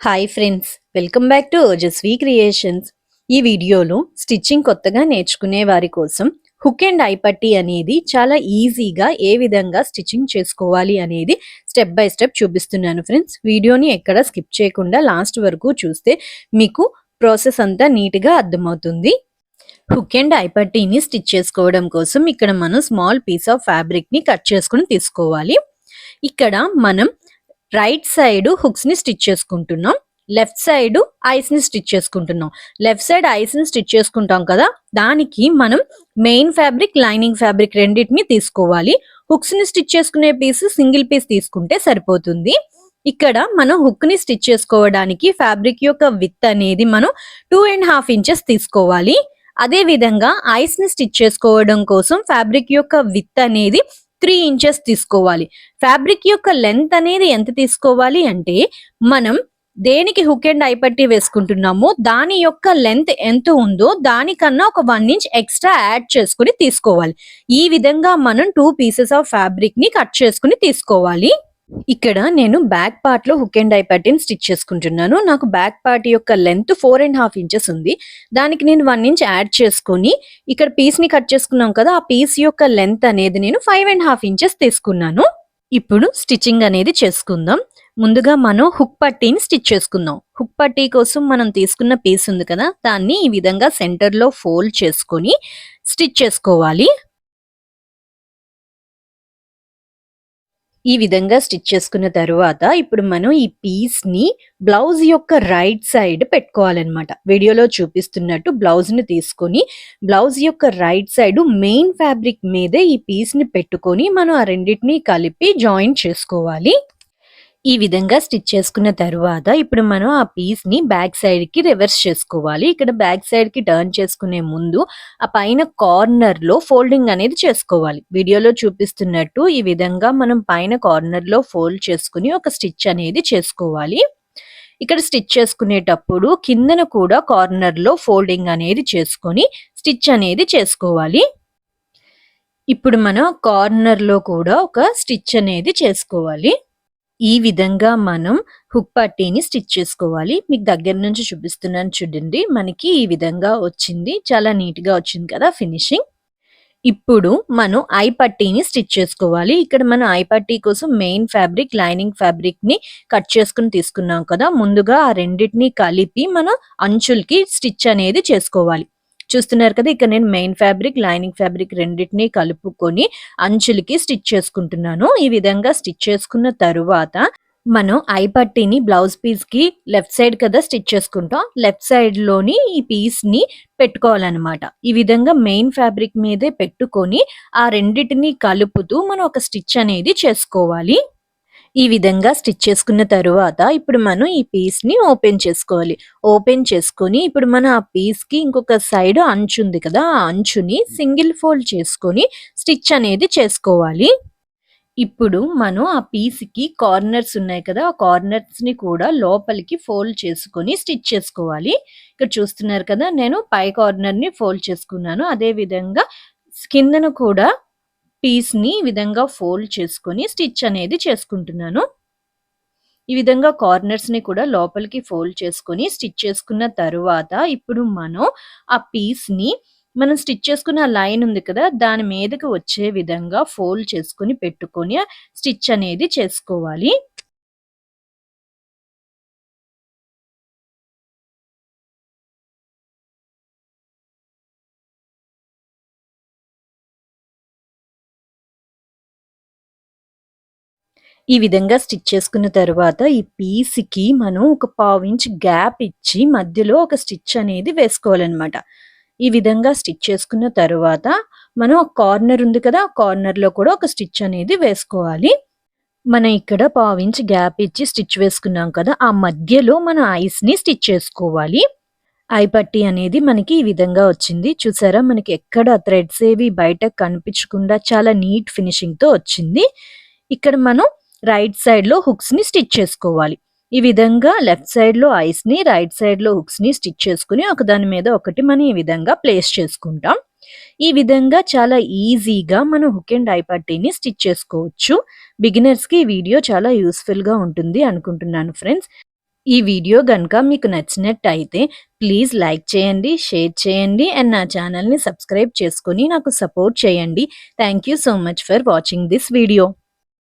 Hi friends welcome back to Ojaswi creations ఈ వీడియోలో stitching కొత్తగా నేర్చుకునే వారి కోసం హుక్ అండ్ ఐపట్టి అనేది చాలా ఈజీగా ఏ విధంగా స్టిచ్చింగ్ చేసుకోవాలి అనేది స్టెప్ బై స్టెప్ చూపిస్తున్నాను ఫ్రెండ్స్ వీడియోని ఎక్కడ స్కిప్ చేయకుండా లాస్ట్ వరకు చూస్తే మీకు ప్రాసెస్ అంతా నీట్గా అర్థమవుతుంది. హుక్ అండ్ ఐ స్టిచ్ చేసుకోవడం కోసం ఇక్కడ మనం స్మాల్ పీస్ ఆఫ్ ఫ్యాబ్రిక్ని కట్ చేసుకుని తీసుకోవాలి. ఇక్కడ మనం రైట్ సైడ్ హుక్స్ని స్టిచ్ చేసుకుంటున్నాం. లెఫ్ట్ సైడ్ ఐస్ని స్టిచ్ చేసుకుంటున్నాం. లెఫ్ట్ సైడ్ ఐస్ని స్టిచ్ చేసుకుంటాం కదా దానికి మనం మెయిన్ ఫ్యాబ్రిక్ లైనింగ్ ఫ్యాబ్రిక్ రెండింటిని తీసుకోవాలి. హుక్స్ని స్టిచ్ చేసుకునే పీస్ సింగిల్ పీస్ తీసుకుంటే సరిపోతుంది. ఇక్కడ మనం హుక్ని స్టిచ్ చేసుకోవడానికి ఫ్యాబ్రిక్ యొక్క విత్ అనేది మనం టూ అండ్ హాఫ్ ఇంచెస్ తీసుకోవాలి. అదే విధంగా ఐస్ని స్టిచ్ చేసుకోవడం కోసం ఫ్యాబ్రిక్ యొక్క విత్ అనేది త్రీ ఇంచెస్ తీసుకోవాలి. ఫ్యాబ్రిక్ యొక్క లెంత్ అనేది ఎంత తీసుకోవాలి అంటే మనం దేనికి హుక్ అండ్ ఐపట్టి వేసుకుంటున్నామో దాని యొక్క లెంత్ ఎంత ఉందో దానికన్నా ఒక వన్ ఇంచ్ ఎక్స్ట్రా యాడ్ చేసుకుని తీసుకోవాలి. ఈ విధంగా మనం టూ పీసెస్ ఆఫ్ ఫ్యాబ్రిక్ని కట్ చేసుకుని తీసుకోవాలి. ఇక్కడ నేను బ్యాక్ పార్ట్లో hook and eye pattern stitch చేసుకుంటున్నాను. నాకు బ్యాక్ పార్ట్ యొక్క length four and half inches ఉంది. దానికి నేను వన్ ఇంచ్ యాడ్ చేసుకొని ఇక్కడ పీస్ని కట్ చేసుకున్నాం కదా ఆ పీస్ యొక్క లెంత్ అనేది నేను ఫైవ్ అండ్ హాఫ్ ఇంచెస్ తీసుకున్నాను. ఇప్పుడు స్టిచ్చింగ్ అనేది చేసుకుందాం. ముందుగా మనం హుక్ పట్టీని స్టిచ్ చేసుకుందాం. హుక్ పట్టీ కోసం మనం తీసుకున్న పీస్ ఉంది కదా దాన్ని ఈ విధంగా సెంటర్లో ఫోల్డ్ చేసుకొని స్టిచ్ చేసుకోవాలి. ఈ విధంగా స్టిచ్ చేసుకున్న తర్వాత ఇప్పుడు మనం ఈ పీస్ని బ్లౌజ్ యొక్క రైట్ సైడ్ పెట్టుకోవాలన్నమాట. వీడియోలో చూపిస్తున్నట్టు బ్లౌజ్ని తీసుకొని బ్లౌజ్ యొక్క రైట్ సైడ్ మెయిన్ ఫ్యాబ్రిక్ మీదే ఈ పీస్ని పెట్టుకొని మనం ఆ రెండింటిని కలిపి జాయిన్ చేసుకోవాలి. ఈ విధంగా స్టిచ్ చేసుకున్న తర్వాత ఇప్పుడు మనం ఆ పీస్ని బ్యాక్ సైడ్కి రివర్స్ చేసుకోవాలి. ఇక్కడ బ్యాక్ సైడ్కి టర్న్ చేసుకునే ముందు ఆ పైన కార్నర్లో ఫోల్డింగ్ అనేది చేసుకోవాలి. వీడియోలో చూపిస్తున్నట్టు ఈ విధంగా మనం పైన కార్నర్లో ఫోల్డ్ చేసుకుని ఒక స్టిచ్ అనేది చేసుకోవాలి. ఇక్కడ స్టిచ్ చేసుకునేటప్పుడు కిందన కూడా కార్నర్లో ఫోల్డింగ్ అనేది చేసుకొని స్టిచ్ అనేది చేసుకోవాలి. ఇప్పుడు మనం కార్నర్లో కూడా ఒక స్టిచ్ అనేది చేసుకోవాలి. ఈ విధంగా మనం హుక్ పట్టీని స్టిచ్ చేసుకోవాలి. మీకు దగ్గర నుంచి చూపిస్తున్నాను చూడండి. మనకి ఈ విధంగా వచ్చింది. చాలా నీట్గా వచ్చింది కదా ఫినిషింగ్. ఇప్పుడు మనం ఐ పట్టీని స్టిచ్ చేసుకోవాలి. ఇక్కడ మనం ఐ పట్టీ కోసం మెయిన్ ఫ్యాబ్రిక్ లైనింగ్ ఫ్యాబ్రిక్ని కట్ చేసుకుని తీసుకున్నాం కదా. ముందుగా ఆ రెండింటిని కలిపి మనం అంచులకి స్టిచ్ అనేది చేసుకోవాలి. చూస్తున్నారు కదా ఇక్కడ నేను మెయిన్ ఫ్యాబ్రిక్ లైనింగ్ ఫ్యాబ్రిక్ రెండింటిని కలుపుకొని అంచులకి స్టిచ్ చేసుకుంటున్నాను. ఈ విధంగా స్టిచ్ చేసుకున్న తరువాత మనం ఐ పట్టీని బ్లౌజ్ పీస్కి లెఫ్ట్ సైడ్ కదా స్టిచ్ చేసుకుంటాం. లెఫ్ట్ సైడ్లోని ఈ పీస్ని పెట్టుకోవాలన్నమాట. ఈ విధంగా మెయిన్ ఫ్యాబ్రిక్ మీదే పెట్టుకొని ఆ రెండింటిని కలుపుతూ మనం ఒక స్టిచ్ అనేది చేసుకోవాలి. ఈ విధంగా స్టిచ్ చేసుకున్న తరువాత ఇప్పుడు మనం ఈ పీస్ని ఓపెన్ చేసుకోవాలి. ఓపెన్ చేసుకొని ఇప్పుడు మనం ఆ పీస్కి ఇంకొక సైడ్ అంచు ఉంది కదా ఆ అంచుని సింగిల్ ఫోల్డ్ చేసుకొని స్టిచ్ అనేది చేసుకోవాలి. ఇప్పుడు మనం ఆ పీస్కి కార్నర్స్ ఉన్నాయి కదా ఆ కార్నర్స్ని కూడా లోపలికి ఫోల్డ్ చేసుకొని స్టిచ్ చేసుకోవాలి. ఇక్కడ చూస్తున్నారు కదా నేను పై కార్నర్ని ఫోల్డ్ చేసుకున్నాను. అదే విధంగా కిందన కూడా పీస్ని ఈ విధంగా ఫోల్డ్ చేసుకొని స్టిచ్ అనేది చేసుకుంటున్నాను. ఈ విధంగా కార్నర్స్ని కూడా లోపలికి ఫోల్డ్ చేసుకొని స్టిచ్ చేసుకున్న తర్వాత ఇప్పుడు మనం ఆ పీస్ని మనం స్టిచ్ చేసుకున్న లైన్ ఉంది కదా దాని మీదకి వచ్చే విధంగా ఫోల్డ్ చేసుకొని పెట్టుకొని స్టిచ్ అనేది చేసుకోవాలి. ఈ విధంగా స్టిచ్ చేసుకున్న తర్వాత ఈ పీస్కి మనం ఒక పావు ఇంచ్ గ్యాప్ ఇచ్చి మధ్యలో ఒక స్టిచ్ అనేది వేసుకోవాలన్నమాట. ఈ విధంగా స్టిచ్ చేసుకున్న తర్వాత మనం కార్నర్ ఉంది కదా ఆ కార్నర్లో కూడా ఒక స్టిచ్ అనేది వేసుకోవాలి. మనం ఇక్కడ పావు ఇంచ్ గ్యాప్ ఇచ్చి స్టిచ్ వేసుకున్నాం కదా ఆ మధ్యలో మన ఐస్ని స్టిచ్ చేసుకోవాలి. ఐ పట్టి అనేది మనకి ఈ విధంగా వచ్చింది. చూసారా మనకి ఎక్కడ థ్రెడ్స్ ఏవి బయట కనిపించకుండా చాలా నీట్ ఫినిషింగ్తో వచ్చింది. ఇక్కడ మనం రైట్ సైడ్లో హుక్స్ని స్టిచ్ చేసుకోవాలి. ఈ విధంగా లెఫ్ట్ సైడ్లో ఐస్ని రైట్ సైడ్లో హుక్స్ని స్టిచ్ చేసుకుని ఒకదాని మీద ఒకటి మనం ఈ విధంగా ప్లేస్ చేసుకుంటాం. ఈ విధంగా చాలా ఈజీగా మనం హుక్ అండ్ ఐ పట్టీని స్టిచ్ చేసుకోవచ్చు. బిగినర్స్కి ఈ వీడియో చాలా యూస్ఫుల్గా ఉంటుంది అనుకుంటున్నాను ఫ్రెండ్స్. ఈ వీడియో కనుక మీకు నచ్చినట్టయితే ప్లీజ్ లైక్ చేయండి షేర్ చేయండి అండ్ నా ఛానల్ని సబ్స్క్రైబ్ చేసుకొని నాకు సపోర్ట్ చేయండి. Thank you so much for watching this video.